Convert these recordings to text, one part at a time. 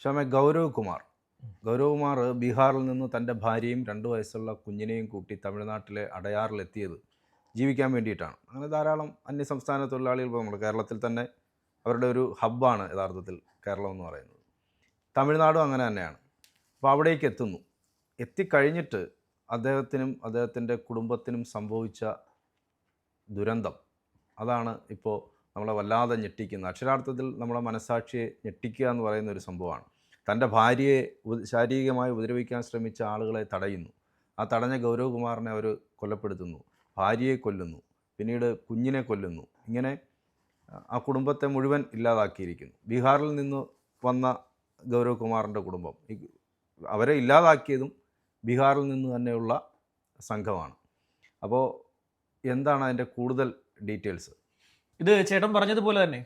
ക്ഷമ ഗൗരവ് കുമാർ. ഗൗരവ് കുമാർ ബീഹാറിൽ നിന്ന് തന്റെ ഭാര്യയും രണ്ട് വയസ്സുള്ള കുഞ്ഞിനെയും കൂട്ടി തമിഴ്നാട്ടിലെ അടയാറിലെത്തിയത് ജീവിക്കാൻ വേണ്ടിയിട്ടാണ്. അങ്ങനെ ധാരാളം അന്യ സംസ്ഥാന തൊഴിലാളികൾ ഇപ്പോൾ നമ്മുടെ കേരളത്തിൽ തന്നെ അവരുടെ ഒരു ഹബ്ബാണ് യഥാർത്ഥത്തിൽ കേരളം എന്ന് പറയുന്നത്. തമിഴ്നാടും അങ്ങനെ തന്നെയാണ്. അപ്പോൾ അവിടേക്ക് എത്തുന്നു. എത്തിക്കഴിഞ്ഞിട്ട് അദ്ദേഹത്തിനും അദ്ദേഹത്തിന്റെ കുടുംബത്തിനും സംഭവിച്ച ദുരന്തം. അതാണ് ഇപ്പോൾ നമ്മളെ വല്ലാതെ ഞെട്ടിക്കുന്ന അക്ഷരാർത്ഥത്തിൽ നമ്മളെ മനസാക്ഷിയെ ഞെട്ടിക്കുക എന്ന് പറയുന്ന ഒരു സംഭവമാണ്. തന്റെ ഭാര്യയെ ശാരീരികമായി ഉപദ്രവിക്കാൻ ശ്രമിച്ച ആളുകളെ തടയുന്നു. ആ തടഞ്ഞ ഗൗരവകുമാറിനെ അവർ കൊലപ്പെടുത്തുന്നു ഭാര്യയെ കൊല്ലുന്നു പിന്നീട് കുഞ്ഞിനെ കൊല്ലുന്നു. ഇങ്ങനെ ആ കുടുംബത്തെ മുഴുവൻ ഇല്ലാതാക്കിയിരിക്കുന്നു. ബീഹാറിൽ നിന്ന് വന്ന ഗൗരവകുമാറിന്റെ കുടുംബം. അവരെ ഇല്ലാതാക്കിയതും ബീഹാറിൽ നിന്ന് തന്നെയുള്ള സംഘമാണ്. അപ്പോൾ എന്താണ് അതിന്റെ കൂടുതൽ ഡീറ്റെയിൽസ്? ഇത് ചേട്ടൻ പറഞ്ഞതുപോലെ തന്നെ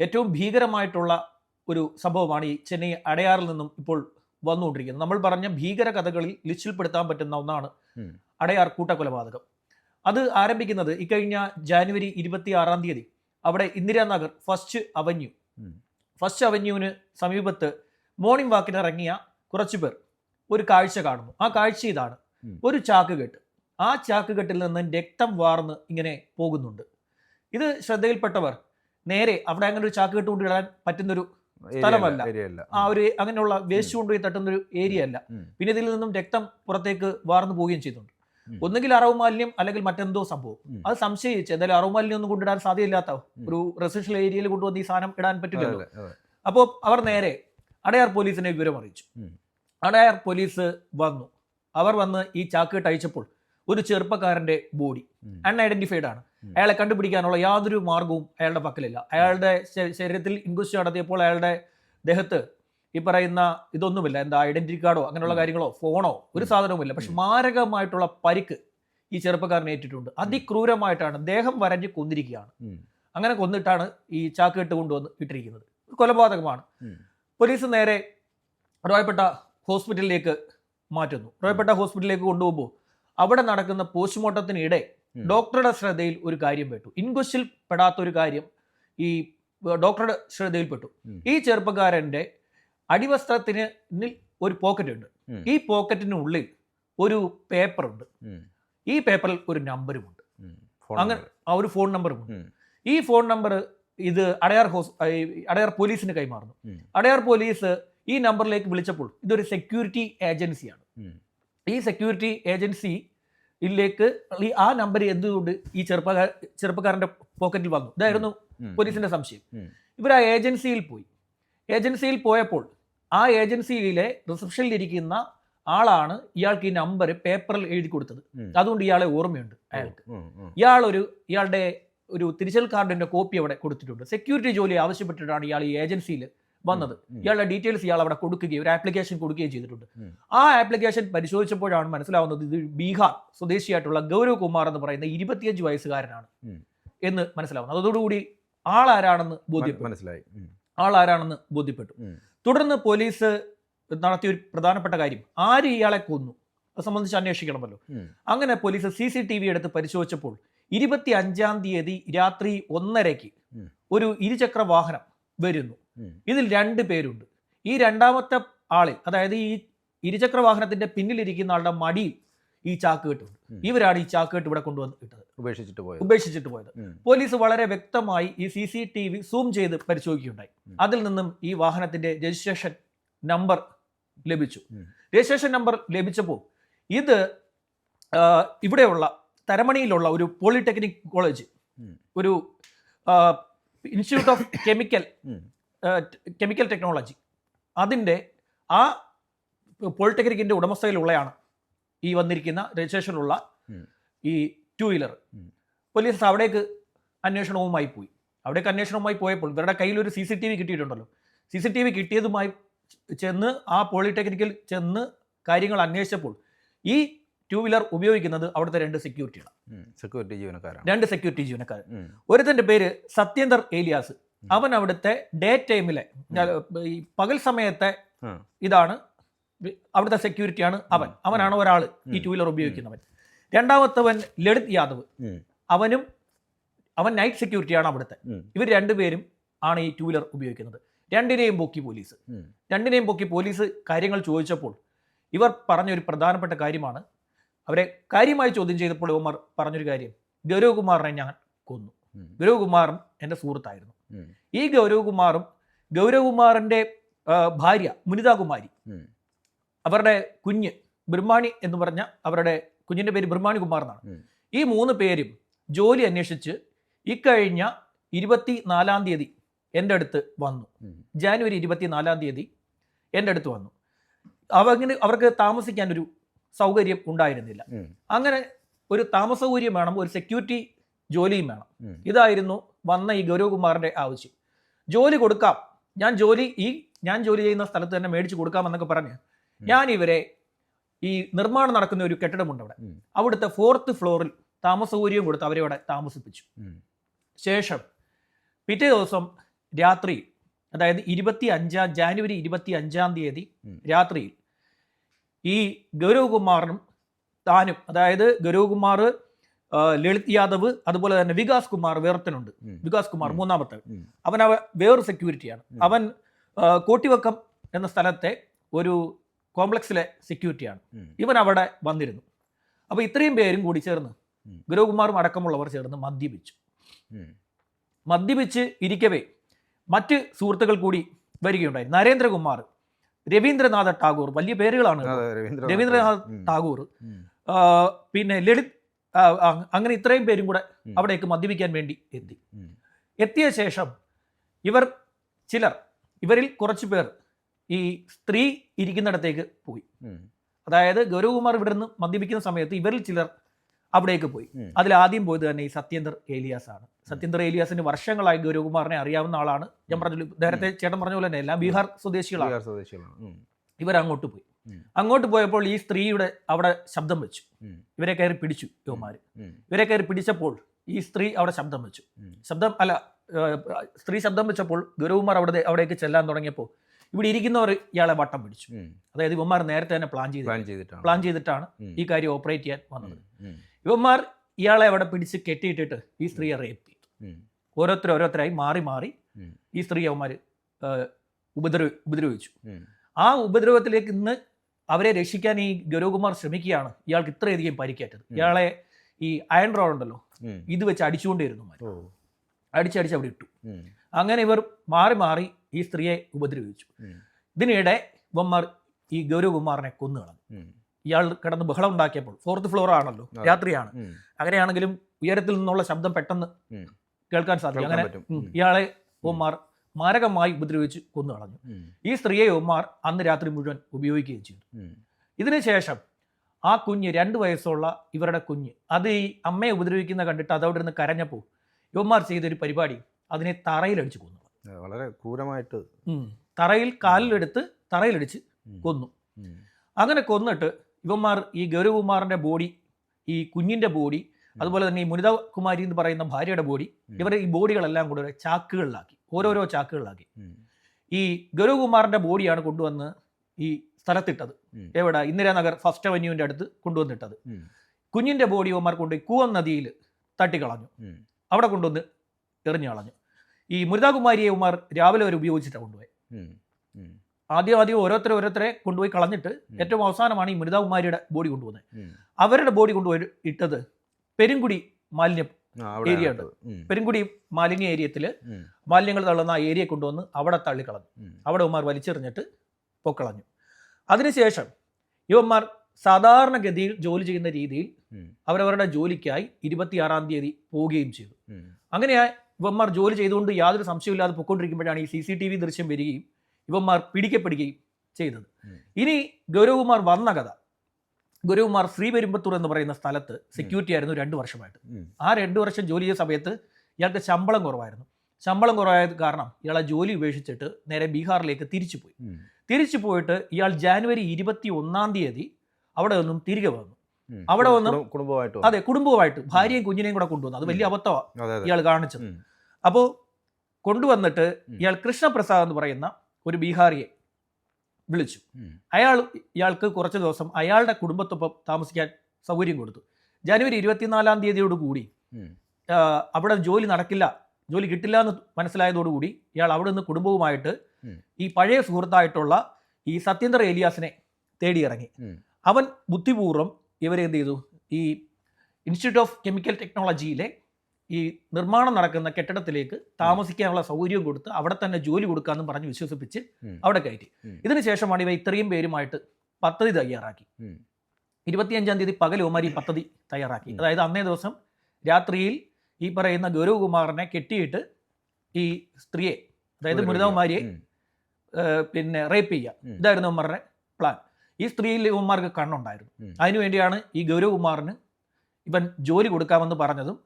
ഏറ്റവും ഭീകരമായിട്ടുള്ള ഒരു സംഭവമാണ് ഈ ചെന്നൈ അടയാറിൽ നിന്നും ഇപ്പോൾ വന്നുകൊണ്ടിരിക്കുന്നത്. നമ്മൾ പറഞ്ഞ ഭീകര കഥകളിൽ ലിസ്റ്റിൽപ്പെടുത്താൻ പറ്റുന്ന ഒന്നാണ്. അടയാർ കൂട്ടക്കൊലപാതകം. അത് ആരംഭിക്കുന്നത് ഇക്കഴിഞ്ഞ ജാനുവരി ഇരുപത്തി ആറാം തീയതി. അവിടെ ഇന്ദിരാനഗർ ഫസ്റ്റ് അവന്യൂ. ഫസ്റ്റ് അവന്യൂവിന് സമീപത്ത് മോർണിംഗ് വാക്കിന് ഇറങ്ങിയ കുറച്ചു പേർ ഒരു കാഴ്ച കാണുന്നു. ആ കാഴ്ച ഇതാണ്. ഒരു ഒരു ചാക്കുകെട്ട് ആ ചാക്കുകെട്ടിൽ നിന്ന് രക്തം വാർന്ന് ഇങ്ങനെ പോകുന്നുണ്ട്. ഇത് ശ്രദ്ധയിൽപ്പെട്ടവർ. നേരെ അവിടെ അങ്ങനെ ഒരു ചാക്ക് കെട്ടുകൊണ്ട് പറ്റുന്നൊരു സ്ഥലമല്ല. ഒരു സ്ഥലമല്ല ആ ഒരു അങ്ങനെയുള്ള വേസ്റ്റ് കൊണ്ടുപോയി തട്ടുന്ന ഒരു ഏരിയ അല്ല പിന്നെ ഇതിൽ നിന്നും രക്തം പുറത്തേക്ക് വാർന്നു പോവുകയും ചെയ്തിട്ടുണ്ട് ഒന്നുകിൽ അറവ് മാലിന്യം അല്ലെങ്കിൽ മറ്റെന്തോ സംഭവം. അത് സംശയിച്ച് എന്തായാലും അറവ് മാലിന്യം ഒന്നും കൊണ്ടിടാൻ സാധ്യമില്ലാത്ത ഒരു റെസിഡൻഷ്യൽ ഏരിയയിൽ കൊണ്ടുവന്ന് ഈ സാധനം ഇടാൻ പറ്റില്ലല്ലോ. അതെ. അപ്പോൾ അവർ നേരെ അടയാർ പോലീസിനെ വിവരം അറിയിച്ചു. അടയാർ പോലീസ് വന്നു. അവർ വന്ന് ഈ ചാക്ക് അയച്ചപ്പോൾ ഒരു ചെറുപ്പക്കാരന്റെ ബോഡി. അൺഐഡന്റിഫൈഡ് ആണ്. അയാളെ കണ്ടുപിടിക്കാനുള്ള യാതൊരു മാർഗവും അയാളുടെ പക്കലില്ല. അയാളുടെ ശരീരത്തിൽ ഇൻക്വസ്റ്റ് നടത്തിയപ്പോൾ അയാളുടെ ദേഹത്ത് ഈ പറയുന്ന ഇതൊന്നുമില്ല. എന്താ ഐഡന്റിറ്റി കാർഡോ അങ്ങനെയുള്ള കാര്യങ്ങളോ ഫോണോ ഒരു. സാധനവുമില്ല. പക്ഷെ മാരകമായിട്ടുള്ള പരിക്ക് ഈ ചെറുപ്പക്കാരൻ ഏറ്റിട്ടുണ്ട്. അതിക്രൂരമായിട്ടാണ് ദേഹം വരഞ്ഞ് കൊന്നിരിക്കുകയാണ്. അങ്ങനെ കൊന്നിട്ടാണ് ഈ ചാക്കിട്ട് കൊണ്ടുവന്ന് ഇട്ടിരിക്കുന്നത്. കൊലപാതകമാണ്. പോലീസ് നേരെ റോയപ്പെട്ട ഹോസ്പിറ്റലിലേക്ക് മാറ്റുന്നു. റോയപ്പെട്ട ഹോസ്പിറ്റലിലേക്ക് കൊണ്ടുപോകുമ്പോൾ അവിടെ നടക്കുന്ന പോസ്റ്റ്മോർട്ടത്തിനിടെ. ഡോക്ടറുടെ ശ്രദ്ധയിൽ ഒരു കാര്യം പെട്ടു. ഇൻക്വസ്റ്റിൽ പെടാത്ത ഒരു കാര്യം ഈ ഡോക്ടറുടെ ശ്രദ്ധയിൽപ്പെട്ടു. ഈ ചെറുപ്പക്കാരന്റെ അടിവസ്ത്രത്തിന് ഒരു പോക്കറ്റ് ഉണ്ട്. ഈ പോക്കറ്റിനുള്ളിൽ ഒരു പേപ്പർ ഉണ്ട് ഈ പേപ്പറിൽ ഒരു നമ്പറുമുണ്ട് അങ്ങനെ ആ ഒരു ഫോൺ നമ്പറുമുണ്ട്. ഉണ്ട് ഈ ഫോൺ നമ്പർ ഇത് അടയാർ ഹോസ് അടയാർ പോലീസിന് കൈമാറുന്നു. അടയാർ പോലീസ് ഈ നമ്പറിലേക്ക് വിളിച്ചപ്പോൾ ഇതൊരു സെക്യൂരിറ്റി ഏജൻസിയാണ്. ഈ സെക്യൂരിറ്റി ഏജൻസിയിലേക്ക് ഈ ആ നമ്പർ എന്തുകൊണ്ട് ഈ ചെറുപ്പക്കാർ ചെറുപ്പക്കാരന്റെ പോക്കറ്റിൽ വന്നു? ഇതായിരുന്നു. പോലീസിന്റെ സംശയം. ഇവർ ആ ഏജൻസിയിൽ പോയി. ഏജൻസിയിൽ പോയപ്പോൾ ആ ഏജൻസിയിലെ റിസപ്ഷനിൽ ഇരിക്കുന്ന ആളാണ് ഇയാൾക്ക് ഈ നമ്പർ പേപ്പറിൽ എഴുതി കൊടുത്തത്. അതുകൊണ്ട് ഇയാളെ ഓർമ്മയുണ്ട് അയാൾക്ക്. ഇയാൾ ഒരു ഇയാളുടെ ഒരു തിരിച്ചൽ കാർഡിന്റെ കോപ്പി അവിടെ കൊടുത്തിട്ടുണ്ട്. സെക്യൂരിറ്റി ജോലി ആവശ്യപ്പെട്ടിട്ടാണ് ഇയാൾ ഈ ഏജൻസിയിൽ വന്നത്. ഇയാളുടെ ഡീറ്റെയിൽസ് ഇയാൾ അവിടെ കൊടുക്കുകയും ഒരു ആപ്ലിക്കേഷൻ കൊടുക്കുകയും ചെയ്തിട്ടുണ്ട്. ആ ആപ്ലിക്കേഷൻ പരിശോധിച്ചപ്പോഴാണ് മനസ്സിലാവുന്നത് ഇത് ബീഹാർ സ്വദേശിയായിട്ടുള്ള ഗൗരവ് കുമാർ എന്ന് പറയുന്ന ഇരുപത്തിയഞ്ച് വയസ്സുകാരനാണ്. എന്ന് മനസ്സിലാവുന്നത് അതോടുകൂടി ആളാരാണെന്ന് ബോധ്യപ്പെട്ടു. മനസ്സിലായി. ആളാരാണെന്ന് ബോധ്യപ്പെട്ടു. തുടർന്ന് പോലീസ് നടത്തിയ ഒരു പ്രധാനപ്പെട്ട കാര്യം ആര് ഇയാളെ കൊന്നു? അത് സംബന്ധിച്ച് അന്വേഷിക്കണമല്ലോ. അങ്ങനെ police C C T V എടുത്ത് പരിശോധിച്ചപ്പോൾ ഇരുപത്തി അഞ്ചാം തീയതി രാത്രി ഒന്നരയ്ക്ക്. ഒരു ഇരുചക്ര വാഹനം വരുന്നു. ഇതിൽ രണ്ട് പേരുണ്ട്. ഈ രണ്ടാമത്തെ ആളിൽ അതായത് ഈ ഇരുചക്ര വാഹനത്തിന്റെ പിന്നിലിരിക്കുന്ന ആളുടെ മടിയിൽ ഈ ചാക്ക് കെട്ടുണ്ട്. ഇവരാണ് ഈ ചാക്ക് കെട്ട് ഇവിടെ കൊണ്ടുവന്ന് ഇട്ടത്. ഉപേക്ഷിച്ചിട്ട് പോയത്. ഉപേക്ഷിച്ചിട്ട് പോയത്. പോലീസ് വളരെ വ്യക്തമായി ഈ C C T V zoom ചെയ്ത് പരിശോധിക്കുകയുണ്ടായി. അതിൽ നിന്നും ഈ വാഹനത്തിന്റെ രജിസ്ട്രേഷൻ നമ്പർ ലഭിച്ചു. രജിസ്ട്രേഷൻ നമ്പർ ലഭിച്ചപ്പോൾ ഇത് ഇവിടെയുള്ള തരമണിയിലുള്ള ഒരു പോളിടെക്നിക് കോളേജ് ഒരു institute of chemical chemical technology അതിന്റെ ആ പോളിടെക്നിക്കിന്റെ ഉടമസ്ഥയിലുള്ളയാണ് ഈ വന്നിരിക്കുന്ന രജിസ്ട്രേഷനിലുള്ള ഈ ടു വീലർ. പോലീസ് അവിടേക്ക് അന്വേഷണവുമായി പോയി. അവിടേക്ക് അന്വേഷണവുമായി പോയപ്പോൾ ഇവരുടെ കയ്യിൽ ഒരു സി സി ടി വി കിട്ടിയിട്ടുണ്ടല്ലോ. സി സി ടി വി കിട്ടിയതുമായി ചെന്ന് ആ പോളിടെക്നിക്കിൽ ചെന്ന് കാര്യങ്ങൾ അന്വേഷിച്ചപ്പോൾ ഈ ടു വീലർ ഉപയോഗിക്കുന്നത് അവിടുത്തെ രണ്ട് സെക്യൂരിറ്റിയാണ് സെക്യൂരിറ്റി ജീവനക്കാരാണ്. രണ്ട് സെക്യൂരിറ്റി ജീവനക്കാർ ഒരുത്തിന്റെ പേര് സത്യേന്ദർ ഏലിയാസ്. അവൻ അവിടുത്തെ ഡേ ടൈമിലെ ഈ പകൽ സമയത്തെ ഇതാണ് അവിടുത്തെ സെക്യൂരിറ്റിയാണ് അവൻ. അവനാണ് ഒരാൾ ഈ ടൂ വീലർ ഉപയോഗിക്കുന്നവൻ. രണ്ടാമത്തവൻ ലളിത് യാദവ്. അവനും അവൻ നൈറ്റ് സെക്യൂരിറ്റിയാണ് അവിടുത്തെ. ഇവർ രണ്ടുപേരും ആണ് ഈ ടു വീലർ ഉപയോഗിക്കുന്നത്. രണ്ടിനെയും പൊക്കി പോലീസ്. രണ്ടിനെയും പൊക്കി പോലീസ് കാര്യങ്ങൾ ചോദിച്ചപ്പോൾ ഇവർ പറഞ്ഞ ഒരു പ്രധാനപ്പെട്ട കാര്യമാണ്. അവരെ കാര്യമായി ചോദ്യം ചെയ്തപ്പോൾ ഇവന്മാർ പറഞ്ഞൊരു കാര്യം. ഗൗരവകുമാറിനെ ഞാൻ കൊന്നു. ഗൗരവകുമാറും എന്റെ സുഹൃത്തായിരുന്നു. ഈ ഗൗരവകുമാറും ഗൗരവകുമാറിന്റെ ഭാര്യ മുനിതാകുമാരി അവരുടെ കുഞ്ഞ് ബ്രഹ്മാണി എന്ന് പറഞ്ഞ അവരുടെ കുഞ്ഞിന്റെ പേര് ബ്രഹ്മാണി കുമാർ എന്നാണ് ഈ മൂന്ന് പേരും ജോലി അന്വേഷിച്ച് ഇക്കഴിഞ്ഞ ഇരുപത്തി നാലാം തീയതി എന്റെ അടുത്ത് വന്നു. ജാനുവരി ഇരുപത്തി നാലാം തീയതി എന്റെ അടുത്ത് വന്നു. അവങ്ങനെ അവർക്ക് താമസിക്കാൻ ഒരു സൗകര്യം ഉണ്ടായിരുന്നില്ല. അങ്ങനെ ഒരു താമസ സൗകര്യം വേണം ഒരു സെക്യൂരിറ്റി ജോലിയും വേണം. ഇതായിരുന്നു വന്ന ഈ ഗൗരവകുമാറിന്റെ ആവശ്യം. ജോലി കൊടുക്കാം. ഞാൻ ജോലി ഈ ഞാൻ ജോലി ചെയ്യുന്ന സ്ഥലത്ത് തന്നെ മേടിച്ചു കൊടുക്കാം എന്നൊക്കെ പറഞ്ഞ് ഞാൻ ഇവരെ ഈ നിർമ്മാണം നടക്കുന്ന ഒരു കെട്ടിടമുണ്ട് അവിടെ. അവിടുത്തെ ഫോർത്ത് ഫ്ലോറിൽ താമസ സൗകര്യം കൊടുത്ത് അവരെ അവിടെ താമസിപ്പിച്ചു. ശേഷം പിറ്റേ ദിവസം രാത്രി അതായത് ഇരുപത്തി അഞ്ചാം ജാനുവരി ഇരുപത്തി അഞ്ചാം തീയതി. രാത്രിയിൽ ഈ ഗൗരവകുമാറിനും താനും അതായത് ഗൗരവകുമാർ ലളിത് യാദവ് അതുപോലെ തന്നെ വികാസ് കുമാർ വേർത്തനുണ്ട് വികാസ് കുമാർ മൂന്നാമത്തെ. അവൻ അവ വേറൊരു സെക്യൂരിറ്റിയാണ് അവൻ കോട്ടിവക്കം എന്ന സ്ഥലത്തെ ഒരു കോംപ്ലക്സിലെ സെക്യൂരിറ്റിയാണ് ഇവൻ അവിടെ വന്നിരുന്നു. അപ്പോൾ ഇത്രയും പേരും കൂടി ചേർന്ന്. ഗുരുകുമാറും അടക്കമുള്ളവർ ചേർന്ന് മദ്യപിച്ചു. മദ്യപിച്ച് ഇരിക്കവേ മറ്റ് സുഹൃത്തുക്കൾ കൂടി വരികയുണ്ടായി. നരേന്ദ്രകുമാർ രവീന്ദ്രനാഥ ടാഗോർ. വലിയ പേരുകളാണ് രവീന്ദ്രനാഥ ടാഗോർ. പിന്നെ ലളിത് അങ്ങനെ ഇത്രയും പേരും കൂടെ. അവിടേക്ക് മദ്യപിക്കാൻ വേണ്ടി എത്തി. എത്തിയ ശേഷം ഇവർ ചിലർ ഇവരിൽ കുറച്ച് പേർ ഈ സ്ത്രീ ഇരിക്കുന്നിടത്തേക്ക് പോയി. അതായത് ഗൗരവകുമാർ ഇവിടെ നിന്ന് മദ്യപിക്കുന്ന സമയത്ത് ഇവരിൽ ചിലർ അവിടേക്ക് പോയി. അതിൽ ആദ്യം പോയത് തന്നെ ഈ സത്യേന്ദർ ഏലിയാസ് ആണ് സത്യേന്ദർ ഏലിയാസിന് വർഷങ്ങളായി ഗൗരവകുമാറിനെ അറിയാവുന്ന ആളാണ്. ഞാൻ പറഞ്ഞു നേരത്തെ ചേട്ടൻ പറഞ്ഞ പോലെ തന്നെ എല്ലാം ബീഹാർ സ്വദേശികളാണ്. ഇവർ അങ്ങോട്ട് പോയി. അങ്ങോട്ട് പോയപ്പോൾ ഈ സ്ത്രീയുടെ അവിടെ ശബ്ദം വെച്ചു. ഇവരെ കയറി പിടിച്ചു യുവമാര് ഇവരെ കയറി പിടിച്ചപ്പോൾ ഈ സ്ത്രീ അവിടെ ശബ്ദം വെച്ചു. ശബ്ദം അല്ല സ്ത്രീ ശബ്ദം വെച്ചപ്പോൾ ഗുരുകുമാർ അവിടെ അവിടേക്ക് ചെല്ലാൻ തുടങ്ങിയപ്പോൾ ഇവിടെ ഇരിക്കുന്നവർ ഇയാളെ വട്ടം പിടിച്ചു. അതായത് ഇവന്മാർ നേരത്തെ തന്നെ പ്ലാൻ ചെയ്ത് പ്ലാൻ ചെയ്തിട്ടാണ്. ഈ കാര്യം ഓപ്പറേറ്റ് ചെയ്യാൻ വന്നത്. ഇവന്മാർ ഇയാളെ അവിടെ പിടിച്ച് കെട്ടിയിട്ടിട്ട് ഈ സ്ത്രീയെ റേപ്പ് ചെയ്തു. ഓരോരുത്തർ ഓരോരുത്തരായി മാറി മാറി ഈ സ്ത്രീ അവന്മാർ ഉപദ്രവ ഉപദ്രവിച്ചു. ആ ഉപദ്രവത്തിലേക്ക് ഇന്ന് അവരെ രക്ഷിക്കാൻ ഈ ഗൗരവകുമാർ ശ്രമിക്കുകയാണ്. ഇയാൾക്ക് ഇത്രയധികം പരിക്കേറ്റത്. ഇയാളെ ഈ അയൺ റോഡ് ഉണ്ടല്ലോ ഇത് വെച്ച് അടിച്ചുകൊണ്ടിരുന്നു. അടിച്ചടിച്ച് അവിടെ ഇട്ടു. അങ്ങനെ ഇവർ മാറി മാറി ഈ സ്ത്രീയെ ഉപദ്രവിച്ചു. ഇതിനിടെ ഇവന്മാർ ഈ ഗൗരവകുമാറിനെ കൊന്നു കളഞ്ഞു. ഇയാൾ കിടന്ന് ബഹളം ഉണ്ടാക്കിയപ്പോൾ ഫോർത്ത് ഫ്ലോർ ആണല്ലോ രാത്രിയാണ്. അങ്ങനെയാണെങ്കിലും ഉയരത്തിൽ നിന്നുള്ള ശബ്ദം പെട്ടെന്ന് കേൾക്കാൻ സാധിക്കും. അങ്ങനെ. ഇയാളെ ഉമ്മാർ മാരകമായി ഉപദ്രവിച്ച് കൊന്നു കളഞ്ഞു ഈ സ്ത്രീയെ ഉമ്മാർ അന്ന് രാത്രി മുഴുവൻ ഉപയോഗിക്കുകയും ചെയ്തു. ഇതിനുശേഷം ആ കുഞ്ഞ് രണ്ട് വയസ്സുള്ള ഇവരുടെ കുഞ്ഞ് അത് ഈ അമ്മയെ ഉപദ്രവിക്കുന്ന കണ്ടിട്ട് അതവിടെ നിന്ന് കരഞ്ഞപ്പോൾ യുവന്മാർ ചെയ്തൊരു പരിപാടി അതിനെ തറയിലടിച്ച് കൊന്നു. വളരെ ക്രൂരമായിട്ട്. തറയിൽ കാലിലെടുത്ത് തറയിലടിച്ച്. കൊന്നു. അങ്ങനെ കൊന്നിട്ട് ഇവന്മാർ ഈ ഗൗരവകുമാറിന്റെ ബോഡി ഈ കുഞ്ഞിന്റെ ബോഡി അതുപോലെ തന്നെ ഈ മുനിത കുമാരി എന്ന് പറയുന്ന ഭാര്യയുടെ ബോഡി ഇവരുടെ ഇവരെ ഈ ബോഡികളെല്ലാം കൂടെ ചാക്കുകളിലാക്കി ഓരോരോ ചാക്കുകളിലാക്കി. ഈ ഗൗരവകുമാറിന്റെ ബോഡിയാണ് കൊണ്ടുവന്ന് ഈ സ്ഥലത്തിട്ടത്. എവിടെ? ഇന്ദിരാനഗർ ഫസ്റ്റ് അവന്യൂവിന്റെ അടുത്ത് കൊണ്ടുവന്നിട്ടത്. കുഞ്ഞിന്റെ കുഞ്ഞിന്റെ ബോഡി ഇവന്മാർ കൊണ്ട് കൂവം നദിയിൽ തട്ടിക്കളഞ്ഞു. അവിടെ കൊണ്ടുവന്ന് എറിഞ്ഞു കളഞ്ഞു ഈ മുരിതാകുമാരിയെ ഉമാർ രാവിലെ വരെ ഉപയോഗിച്ചിട്ടാണ് കൊണ്ടുപോയി. ആദ്യം ആദ്യം ഓരോരുത്തരെ ഓരോരുത്തരെ കൊണ്ടുപോയി കളഞ്ഞിട്ട്. ഏറ്റവും അവസാനമാണ് ഈ മൃതകുമാരിയുടെ ബോഡി കൊണ്ടുപോകുന്നത്. അവരുടെ ബോഡി കൊണ്ടുപോയി ഇട്ടത് പെരുങ്കുടി മാലിന്യം ഏരിയ ഉണ്ട്. പെരുങ്കുടി മാലിന്യ ഏരിയത്തിൽ മാലിന്യങ്ങൾ തള്ളുന്ന ആ ഏരിയ കൊണ്ടുവന്ന് അവിടെ തള്ളിക്കളഞ്ഞു. അവിടെ ഉമാർ വലിച്ചെറിഞ്ഞിട്ട് പൊക്കളഞ്ഞു അതിനുശേഷം യുവന്മാർ സാധാരണഗതിയിൽ ജോലി ചെയ്യുന്ന രീതിയിൽ. അവരവരുടെ ജോലിക്കായി ഇരുപത്തിയാറാം തീയതി പോവുകയും ചെയ്തു അങ്ങനെയാ അങ്ങനെ ഇവന്മാർ ജോലി ചെയ്തുകൊണ്ട് യാതൊരു സംശയമില്ലാതെ പൊക്കൊണ്ടിരിക്കുമ്പോഴാണ് ഈ സി സി ടി വി ദൃശ്യം വരികയും ഇവന്മാർ പിടിക്കപ്പെടുകയും ചെയ്തത്. ഇനി ഗൗരവകുമാർ വന്ന കഥ. ഗൗരവകുമാർ ശ്രീപെരുമ്പത്തൂർ എന്ന് പറയുന്ന സ്ഥലത്ത് സെക്യൂരിറ്റി ആയിരുന്നു രണ്ട് വർഷമായിട്ട്. ആ രണ്ട് വർഷം ജോലി ചെയ്ത സമയത്ത് ഇയാൾക്ക് ശമ്പളം കുറവായിരുന്നു. ശമ്പളം കുറവായത് കാരണം ഇയാളെ ജോലി ഉപേക്ഷിച്ചിട്ട് നേരെ ബീഹാറിലേക്ക് തിരിച്ചു പോയി. തിരിച്ചു പോയിട്ട് ഇയാൾ ജാനുവരി ഇരുപത്തി ഒന്നാം തീയതി അവിടെ നിന്നും തിരികെ വന്നു. അവിടെ വന്ന് കുടു- കുടുംബമായിട്ട് അതെ കുടുംബവുമായിട്ട് ഭാര്യയും കുഞ്ഞിനെയും കൂടെ കൊണ്ടുവന്നു. അത് വലിയ അബദ്ധമാണ് ഇയാൾ കാണിച്ചത്. അപ്പോൾ കൊണ്ടുവന്നിട്ട് ഇയാൾ കൃഷ്ണപ്രസാദ് എന്ന് പറയുന്ന ഒരു ബീഹാറിയെ വിളിച്ചു. അയാൾ ഇയാൾക്ക് കുറച്ച് ദിവസം അയാളുടെ കുടുംബത്തൊപ്പം താമസിക്കാൻ സൗകര്യം കൊടുത്തു. ജനുവരി ഇരുപത്തിനാലാം തീയതിയോട് കൂടി അവിടെ ജോലി നടക്കില്ല ജോലി കിട്ടില്ല എന്ന് മനസ്സിലായതോടുകൂടി ഇയാൾ അവിടെ നിന്ന് കുടുംബവുമായിട്ട് ഈ പഴയ സുഹൃത്തായിട്ടുള്ള ഈ സത്യേന്ദ്ര ഏലിയാസിനെ തേടിയിറങ്ങി. അവൻ ബുദ്ധിപൂർവം ഇവരെന്ത് ചെയ്തു? ഈ ഇൻസ്റ്റിറ്റ്യൂട്ട് ഓഫ് കെമിക്കൽ ടെക്നോളജിയിലെ ഈ നിർമ്മാണം നടക്കുന്ന കെട്ടിടത്തിലേക്ക് താമസിക്കാനുള്ള സൗകര്യം കൊടുത്ത് അവിടെ തന്നെ ജോലി കൊടുക്കാമെന്ന് പറഞ്ഞ് വിശ്വസിപ്പിച്ച്. അവിടെ കയറ്റി. ഇതിനുശേഷമാണ് ഇവ ഇത്രയും പേരുമായിട്ട് പദ്ധതി തയ്യാറാക്കി. ഇരുപത്തിയഞ്ചാം തീയതി പകൽ ഒമാരി പദ്ധതി തയ്യാറാക്കി അതായത് അന്നേ ദിവസം രാത്രിയിൽ ഈ പറയുന്ന ഗൗരവകുമാറിനെ കെട്ടിയിട്ട് ഈ സ്ത്രീയെ അതായത് മൃതകുമാരിയെ പിന്നെ റേപ്പ് ചെയ്യുക. ഇതായിരുന്നു ഉമ്മറിന്റെ പ്ലാൻ ഈ സ്ത്രീയിൽ ഇവന്മാർക്ക് കണ്ണുണ്ടായിരുന്നു. അതിനുവേണ്ടിയാണ് ഈ ഗൗരവ് കുമാറിന് ഇവൻ ജോലി കൊടുക്കാമെന്ന് പറഞ്ഞതും.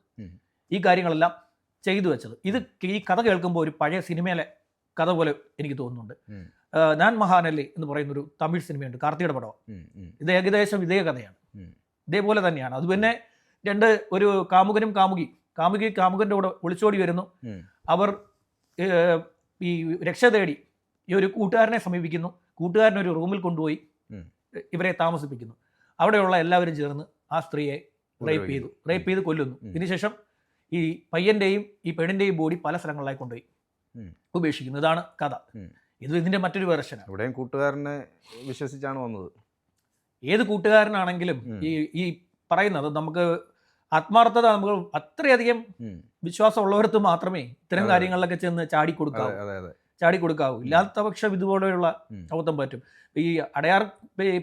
ഈ കാര്യങ്ങളെല്ലാം ചെയ്തു വെച്ചത്. ഇത് ഈ കഥ കേൾക്കുമ്പോൾ ഒരു പഴയ സിനിമയിലെ കഥ പോലെ എനിക്ക് തോന്നുന്നുണ്ട്. ഞാൻ മഹാനല്ലി എന്ന് പറയുന്ന ഒരു തമിഴ് സിനിമയുണ്ട് കാർത്തിയുടെ പടം. ഇത് ഏകദേശം ഇതേ കഥയാണ്. ഇതേപോലെ തന്നെയാണ്. അത് പിന്നെ രണ്ട് ഒരു കാമുകനും കാമുകി കാമുകി കാമുകന്റെ കൂടെ ഒളിച്ചോടി വരുന്നു. അവർ ഈ രക്ഷ തേടി ഈ ഒരു കൂട്ടുകാരനെ സമീപിക്കുന്നു. കൂട്ടുകാരനെ ഒരു റൂമിൽ കൊണ്ടുപോയി ഇവരെ താമസിപ്പിക്കുന്നു. അവിടെയുള്ള എല്ലാവരും ചേർന്ന് ആ സ്ത്രീയെ റേപ്പ് ചെയ്തു. റേപ്പ് ചെയ്ത് കൊല്ലുന്നു. ഇതിനുശേഷം ഈ പയ്യന്റെയും ഈ പെണ്ണിന്റെയും ബോഡി പല സ്ഥലങ്ങളിലായി കൊണ്ടുപോയി. ഉപേക്ഷിക്കുന്നു. ഇതാണ് കഥ. ഇത് ഇതിന്റെ മറ്റൊരു വേർഷന ഇവിടെയും കൂട്ടുകാരനെ വിശ്വസിച്ചാണ് വന്നത്. ഏത് കൂട്ടുകാരനാണെങ്കിലും ഈ ഈ പറയുന്നത് നമുക്ക് ആത്മാർത്ഥത നമുക്ക് അത്രയധികം വിശ്വാസം ഉള്ളവർക്ക് മാത്രമേ ഇത്തരം. കാര്യങ്ങളിലൊക്കെ ചെന്ന് ചാടി കൊടുക്കാവൂ. ചാടി കൊടുക്കാവൂ. ഇല്ലാത്ത പക്ഷം ഇതുപോലെയുള്ള. അബദ്ധം പറ്റും. ഈ അടയാർ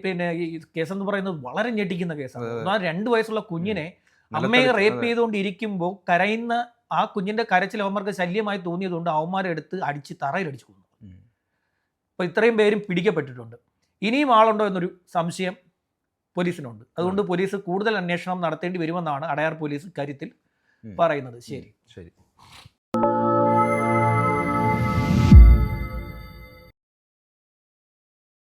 പിന്നെ ഈ കേസ് എന്ന് പറയുന്നത് വളരെ ഞെട്ടിക്കുന്ന കേസാണ്. എന്നാൽ രണ്ട് വയസ്സുള്ള കുഞ്ഞിനെ അമ്മയെ റേപ്പ്. ചെയ്തുകൊണ്ടിരിക്കുമ്പോൾ കരയുന്ന ആ കുഞ്ഞിന്റെ കരച്ചിൽ അവന്മാർക്ക് ശല്യമായി തോന്നിയതുകൊണ്ട് അവന്മാരെ എടുത്ത് അടിച്ച് തറയിലടിച്ചു കൊന്നു. അപ്പോൾ ഇത്രയും പേരും പിടിക്കപ്പെട്ടിട്ടുണ്ട്. ഇനിയും ആളുണ്ടോ എന്നൊരു സംശയം പോലീസിനുണ്ട്. അതുകൊണ്ട് പോലീസ് കൂടുതൽ അന്വേഷണം നടത്തേണ്ടി വരുമെന്നാണ് അടയാർ പോലീസ് കാര്യത്തിൽ പറയുന്നത്. ശരി. ശരി.